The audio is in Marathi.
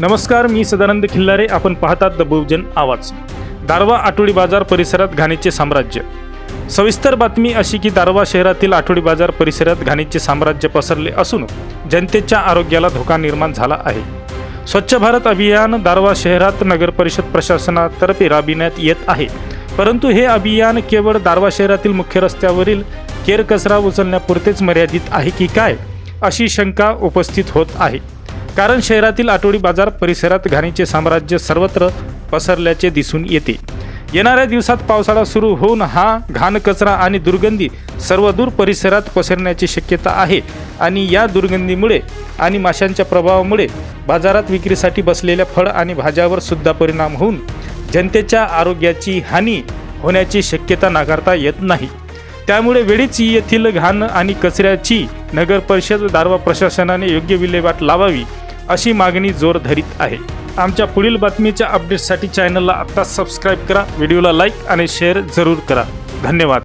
नमस्कार मी सदानंद खिल्लारे. आपण पाहतात द बहुजन आवाज. दारवा आठवडी बाजार परिसरात घाणीचे साम्राज्य. सविस्तर बातमी अशी की दारवा शहरातील आठवडी बाजार परिसरात घाणीचे साम्राज्य पसरले असून जनतेच्या आरोग्याला धोका निर्माण झाला आहे. स्वच्छ भारत अभियान दारवा शहरात नगरपरिषद प्रशासनातर्फे राबविण्यात येत आहे. परंतु हे अभियान केवळ दारवा शहरातील मुख्य रस्त्यावरील केर कचरा उचलण्यापुरतेच मर्यादित आहे की काय अशी शंका उपस्थित होत आहे. कारण शहरातील आठवडी बाजार परिसरात घाणीचे साम्राज्य सर्वत्र पसरल्याचे दिसून येते. येणाऱ्या दिवसात पावसाळा सुरू होऊन हा घाण कचरा आणि दुर्गंधी सर्वदूर परिसरात पसरण्याची शक्यता आहे आणि या दुर्गंधीमुळे आणि माशांच्या प्रभावामुळे बाजारात विक्रीसाठी बसलेल्या फळ आणि भाज्यावर सुद्धा परिणाम होऊन जनतेच्या आरोग्याची हानी होण्याची शक्यता नाकारता येत नाही. त्यामुळे वेळीच येथील घाण आणि कचऱ्याची नगर परिषद दारवा प्रशासनाने योग्य विल्हेवाट लावावी अशी मागणी जोर धरीत आहे. आमच्या पुढील बातमीच्या अपडेटसाठी चॅनलला आत्ताच सबस्क्राईब करा व्हिडिओला लाईक आणि शेअर जरूर करा. धन्यवाद.